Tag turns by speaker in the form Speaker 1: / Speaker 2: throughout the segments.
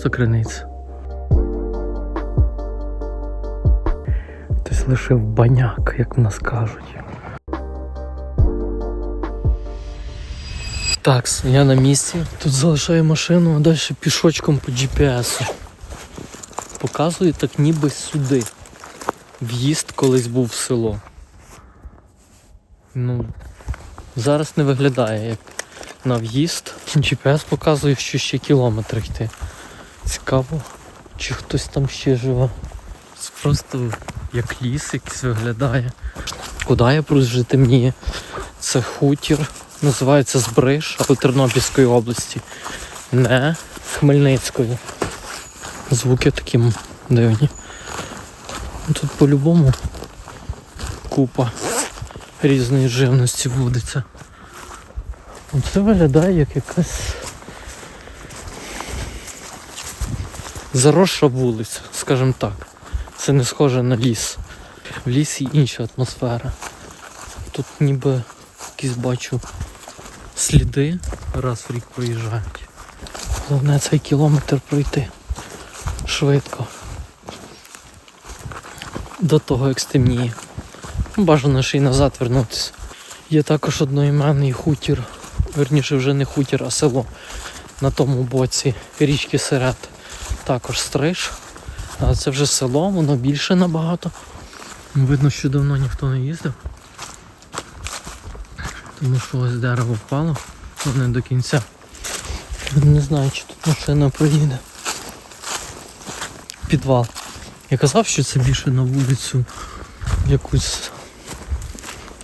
Speaker 1: просто криниця. Хтось лишив баняк, як в нас кажуть. Так, я на місці. Тут залишаю машину, а далі пішочком по GPS. Показує так ніби сюди. В'їзд колись був в село. Ну, зараз не виглядає як на в'їзд. GPS показує, що ще кілометр йти. Цікаво, чи хтось там ще живе. Це просто як ліс якийсь виглядає. Куди я вже темніє? Це хутір. Називається Збриж, але Тернопільської області. Не Хмельницької. Звуки такі дивні. Тут по-любому купа різної живності водиться. Це виглядає як якась заросша вулиця, скажімо так. Це не схоже на ліс. В лісі інша атмосфера. Тут ніби якісь бачу сліди раз в рік проїжджають. Головне цей кілометр пройти швидко. До того як стемніє. Бажано ще й назад вернутися. Є також одноіменний хутір, верніше вже не хутір, а село на тому боці річки Серед. Також стриж. А це вже село, воно більше набагато. Видно, що давно ніхто не їздив. Тому що ось дерево впало, але не до кінця. Не знаю, чи тут машина проїде. Підвал. Я казав, що це більше на вулицю якусь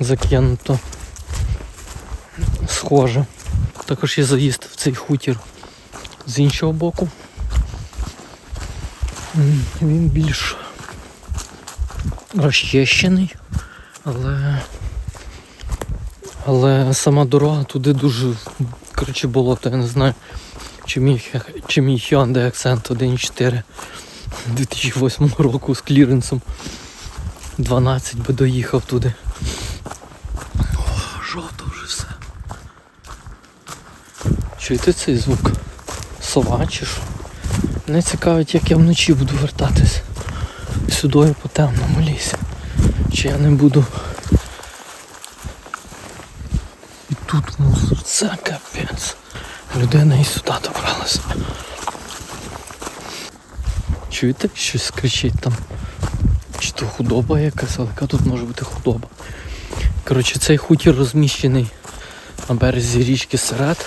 Speaker 1: закинуто. Схоже. Також є заїзд в цей хутір з іншого боку. Він більш розчищений, але але сама дорога туди дуже коротше болото, я не знаю, чи мій, чи мій Hyundai Accent 1.4 2008 року з кліренсом 12 би доїхав туди. О, жовто вже все. Чуєте цей звук? Сова чи що? Мене цікавить, як я вночі буду вертатись сюди по темному лісі. Чи я не буду. І тут мусор, це капець. Людина і сюди добралася. Чуєте, щось кричить там? Чи то худоба якась, але яка тут може бути худоба? Коротше, цей хутір розміщений на березі річки Серед.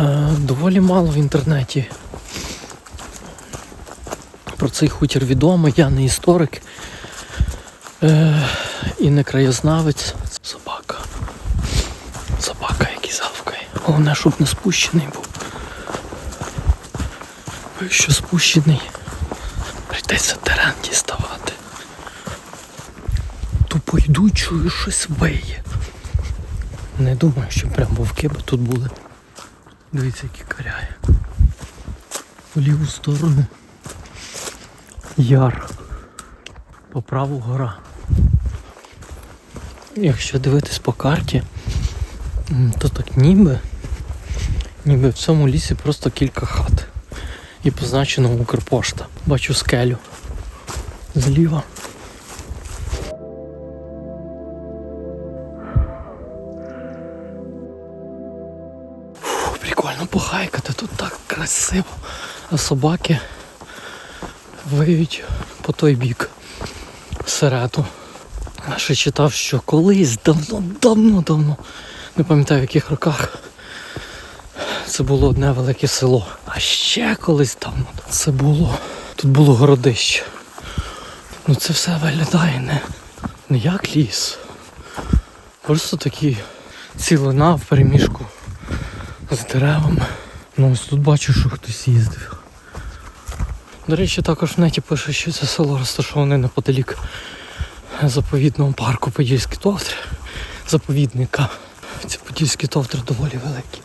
Speaker 1: Е, доволі мало в інтернеті. Цей хутір відомо, я не історик е, і не краєзнавець. Собака. Собака, який завкає. Головне, щоб не спущений був. Бо якщо спущений, прийдеться терен діставати. Тупо йду, чую, щось виє. Не думаю, що прям вовки би тут були. Дивіться, які каряє. В ліву сторону. Яр. По праву гора. Якщо дивитись по карті, то так ніби, ніби в цьому лісі просто кілька хат. І позначено Укрпошта. Бачу скелю. Зліва. Фу, прикольно похайкати, тут так красиво. А собаки виють по той бік серету. Я ще читав, що колись давно-давно-давно, не пам'ятаю в яких роках, це було одне велике село. А ще колись давно це було. Тут було городище. Ну це все виглядає не, не як ліс. Просто такі цілина в переміжку з деревами. Ну ось тут бачу, що хтось їздив. До речі, також в неті пише, що це село розташоване неподалік заповідного парку Подільські товтри. Заповідника. Ці Подільські товтри доволі великі.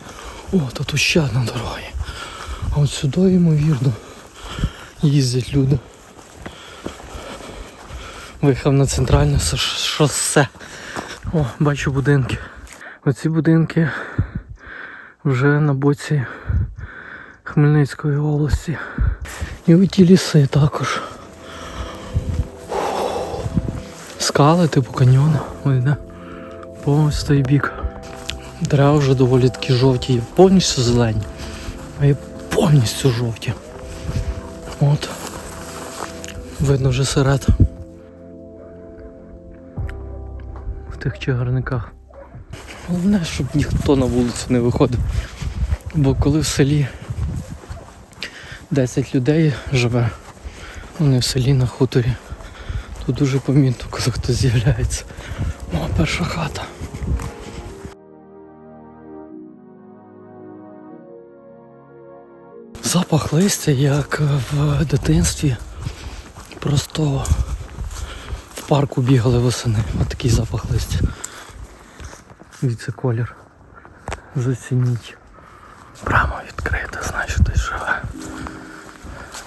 Speaker 1: О, то тут ще одна дорога. А от сюди, ймовірно, їздять люди. Виїхав на центральне шосе. О, бачу будинки. Оці будинки вже на боці Хмельницької області. І у ті ліси також. Скали, типу каньйони. Ой, де? Повністю той бік. Дерева вже доволі такі жовті, повністю зелені, а є повністю жовті. От. Видно вже серед. В тих чагарниках. Головне, щоб ніхто на вулицю не виходив. Бо коли в селі 10 людей живе, вони в селі на хуторі, то дуже помітно, коли хтось з'являється. О, перша хата. Запах листя, як в дитинстві. Просто в парку бігали восени. Ось такий запах листя. Віце колір. Зацініть. Хтось живе.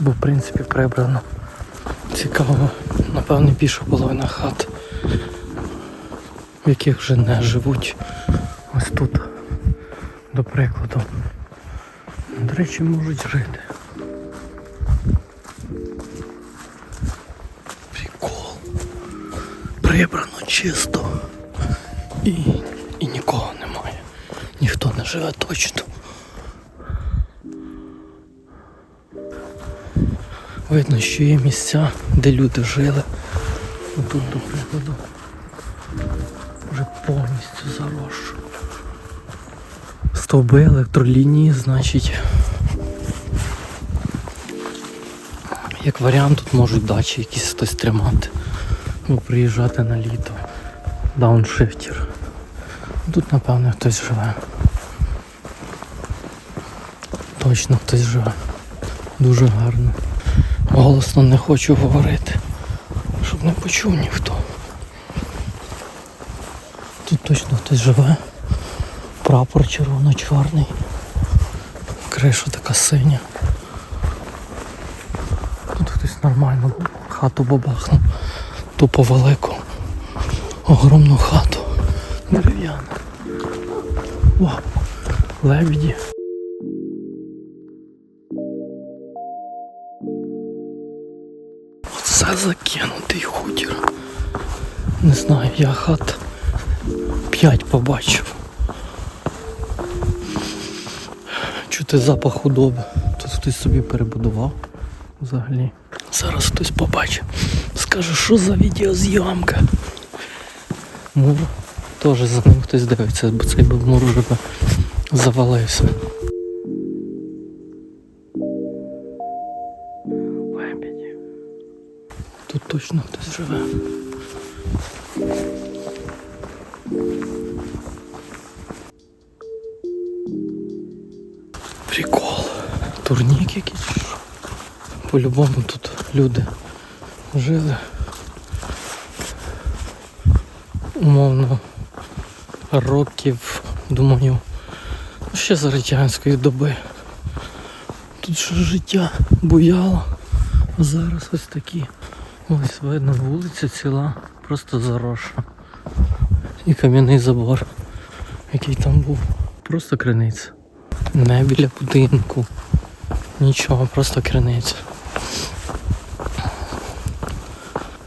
Speaker 1: Бо в принципі прибрано. Цікаво, напевне, більша половина хат, в яких вже не живуть. Ось тут, до прикладу. До речі, можуть жити. Прикол. Прибрано чисто. І, і нікого немає. Ніхто не живе точно. Видно, що є місця, де люди жили. Тут, до прикладу, вже повністю заросшо. Стовби електролінії, значить. Як варіант, тут можуть дачі якісь хтось тримати. Ну, приїжджати на літо. Дауншифтер. Тут, напевно, хтось живе. Точно хтось живе. Дуже гарно. Голосно не хочу говорити, щоб не почув ніхто. Тут точно хтось живе. Прапор червоно-чорний. Криша така синя. Тут хтось нормально хату бабахнув. Тупо велику. Огромну хату. Дерев'яна. Вау. Лебіді. Закинутий хутір. Не знаю, я хат 5 побачив. Чути запах худоби. Тут хтось собі перебудував взагалі. Зараз хтось побачить. Скаже, що за відеозйомка. Мур. Теж за ним хтось дивиться, бо цей би мур вже завалився. Точно хтось живе. Прикол. Турнік якийсь. По-любому тут люди жили. Умовно років, думаю, ну, ще за радянської доби. Тут ще життя буяло, а зараз ось такі. Ось видно вулиця ціла, просто заросша. І кам'яний забор, який там був. Просто криниця. Не біля будинку. Нічого, просто криниця.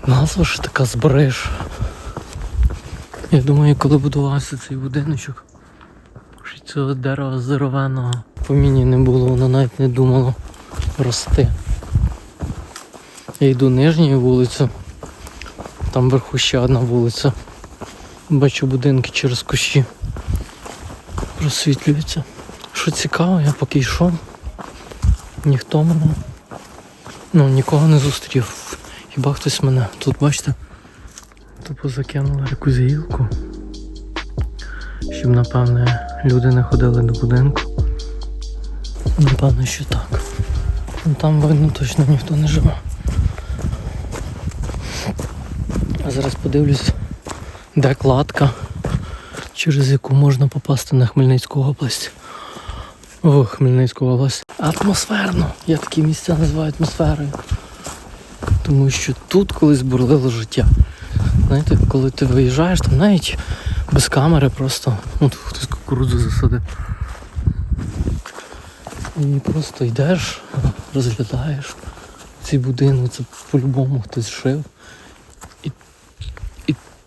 Speaker 1: Назва ж така збереш. Я думаю, коли будувався цей будиночок, що цього дерева здоровенного по міні не було, воно навіть не думало рости. Я йду нижньою вулицею, там вверху ще одна вулиця. Бачу будинки через кущі. Просвітлюються. Що цікаво, я поки йшов, ніхто мене. Ну, нікого не зустрів. Хіба хтось мене. Тут бачите, тупо закинули якусь гілку. Щоб, напевне, люди не ходили до будинку. Напевно, що так. Там видно точно ніхто не живе. А зараз подивлюсь, де кладка, через яку можна попасти на Хмельницьку область. О, Хмельницьку область. Атмосферно. Я такі місця називаю атмосферою. Тому що тут колись бурлило життя. Знаєте, коли ти виїжджаєш, там навіть без камери просто. Ну, тут хтось кукурудзу засадив. І просто йдеш, розглядаєш ці будинки, це по-любому хтось жив. І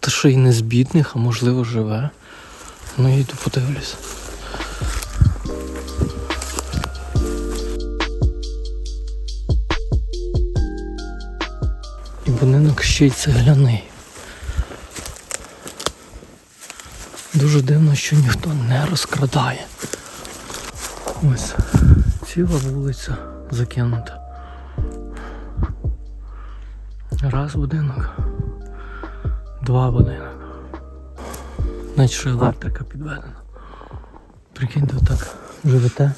Speaker 1: та ще й не з бідних, а можливо живе. Ну і йду подивлюсь. І будинок ще й цегляний. Дуже дивно, що ніхто не розкрадає. Ось ціла вулиця закинута. Раз будинок, два будинок. Навіть що електрика підведена. Прикиньте, так живете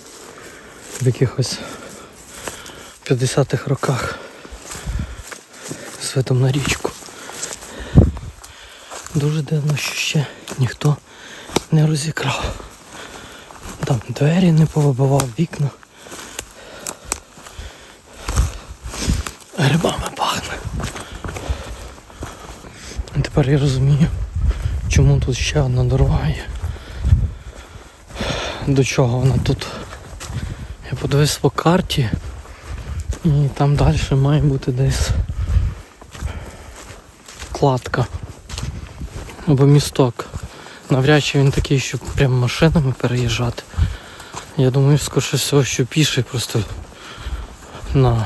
Speaker 1: в якихось 50-х роках з видом на річку. Дуже дивно, що ще ніхто не розікрав. Там двері не повибивав, вікна. Тепер я розумію, чому тут ще одна дорога є. До чого вона тут? Я подивився по карті і там далі має бути десь кладка або місток. Навряд чи він такий, щоб прям машинами переїжджати. Я думаю, скоріше всього, що піший просто на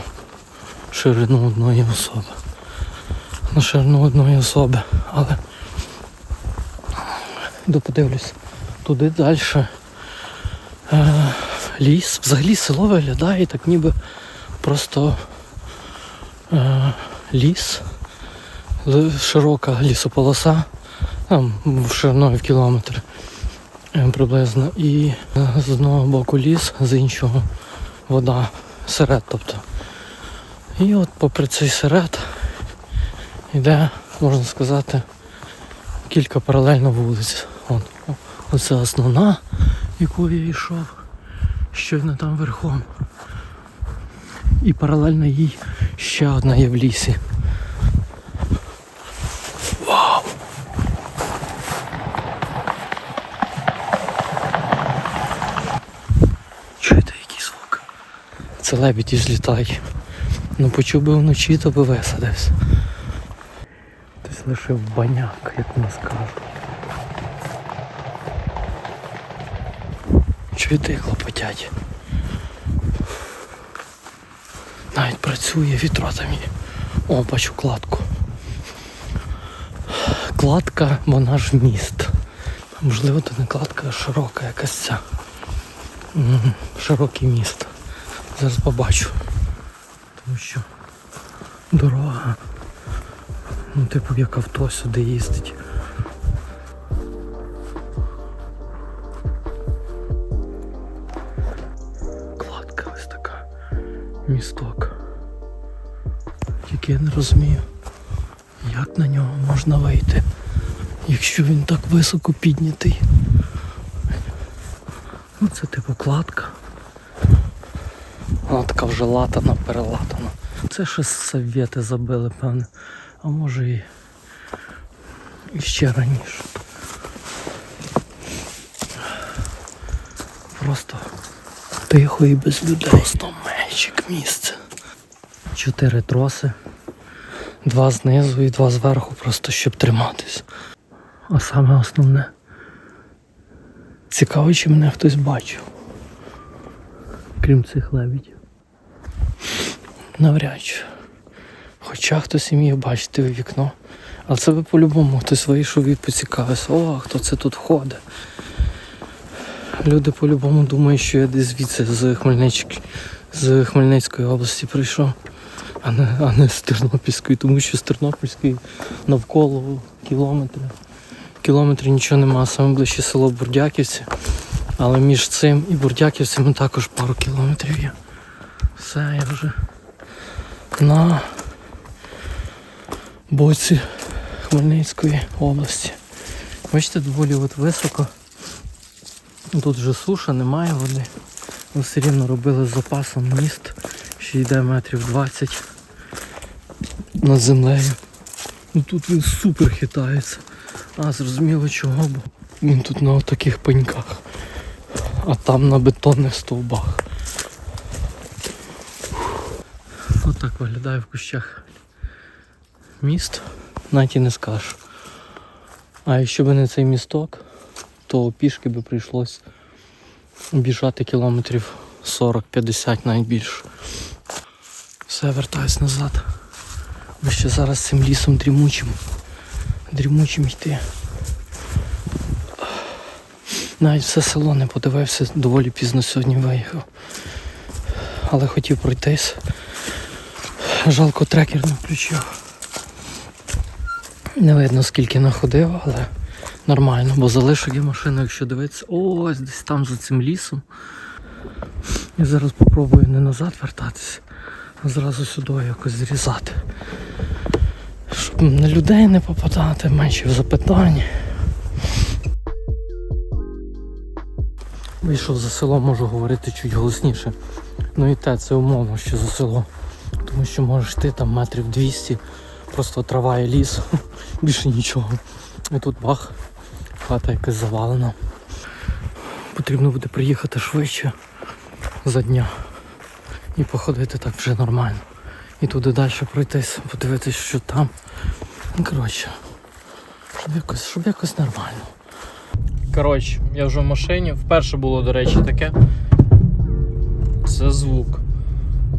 Speaker 1: ширину одної особи. На ширину одної особи. Але йду подивлюсь. Туди далі е, ліс. Взагалі село виглядає так ніби просто е, ліс, широка лісополоса, там шириною в кілометр е, приблизно. І е, з одного боку ліс, з іншого вода, серед, тобто. І от попри цей серед йде, можна сказати, кілька паралельно вулиць. Оце основна, якою я йшов, щойно там верхом. І паралельно їй ще одна є в лісі. Вау! Чуєте який звук? Це лебеді злітає. Ну почув би вночі, то би висадився. Хтось лишив баняк, як в нас кажуть. Чуєте, як лопотять. Навіть працює, вітро там є. О, бачу кладку. Кладка, вона ж міст. Можливо, то не кладка, а широка якась ця. Широкий міст. Зараз побачу. Тому що дорога. Ну, типу, як авто сюди їздить. Кладка ось така. Місток. Тільки я не розумію, як на нього можна вийти, якщо він так високо піднятий. Ну це типу кладка. Вона така вже латана, перелатана. Це ще совєти забили, певне. А може і, і ще раніше. Просто тихо і без людей. Просто мечик місце. Чотири троси. Два знизу і два зверху, просто щоб триматись. А саме основне. Цікаво, чи мене хтось бачив. Крім цих лебідів. Навряд чи. Хоча хтось і міг бачити у вікно. Але це би по-любому хтось вийшов і поцікавився, о, хто це тут ходить. Люди по-любому думають, що я десь звідси з, Хмельничк... з Хмельницької області прийшов, а не, а не з Тернопільської, тому що з Тернопільської навколо кілометри. Кілометрів нічого нема, саме ближче село Бурдяківці. Але між цим і Бурдяківцями також пару кілометрів є. Все, я вже на боці Хмельницької області. Бачите, доволі от високо. Тут вже суша, немає води. Але все рівно робили з запасом міст, що йде метрів 20 над землею. Ну тут він супер хитається. А, зрозуміло чого, бо він тут на таких пеньках, а там на бетонних стовбах. так виглядає в кущах. Міст, навіть і не скажеш. А якщо б не цей місток, то пішки би прийшлось біжати кілометрів 40-50 навіть більше. Все, вертаюсь назад. Ми ще зараз цим лісом дрімучим. Дрімучим йти. Навіть все село не подивився, доволі пізно сьогодні виїхав. Але хотів пройтись. Жалко трекер не включив. Не видно скільки находив, але нормально, бо залишив я машину, якщо дивитися, ось десь там за цим лісом. Я зараз попробую не назад вертатися, а зразу сюди якось зрізати. Щоб на людей не попадати, менше в запитань. Вийшов за село, можу говорити чуть голосніше. Ну і те, це умовно, що за село. Тому що можеш ти там метрів 200, просто трава і ліс, більше нічого. І тут бах, хата якась завалена. Потрібно буде приїхати швидше за дня і походити так вже нормально. І туди далі пройтись, подивитись, що там. Ну, коротше, щоб якось, щоб якось нормально. Коротше, я вже в машині. Вперше було, до речі, таке. Це звук.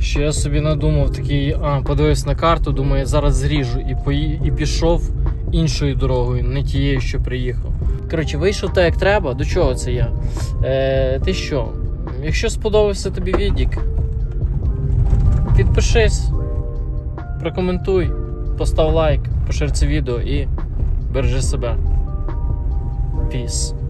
Speaker 1: Що я собі надумав такий, а, подивився на карту, думаю, я зараз зріжу і, пої... і пішов іншою дорогою, не тією, що приїхав. Коротше, вийшов так, як треба. До чого це я? Е, ти що? Якщо сподобався тобі відік, підпишись, прокоментуй, постав лайк, пошир це відео і бережи себе. Peace.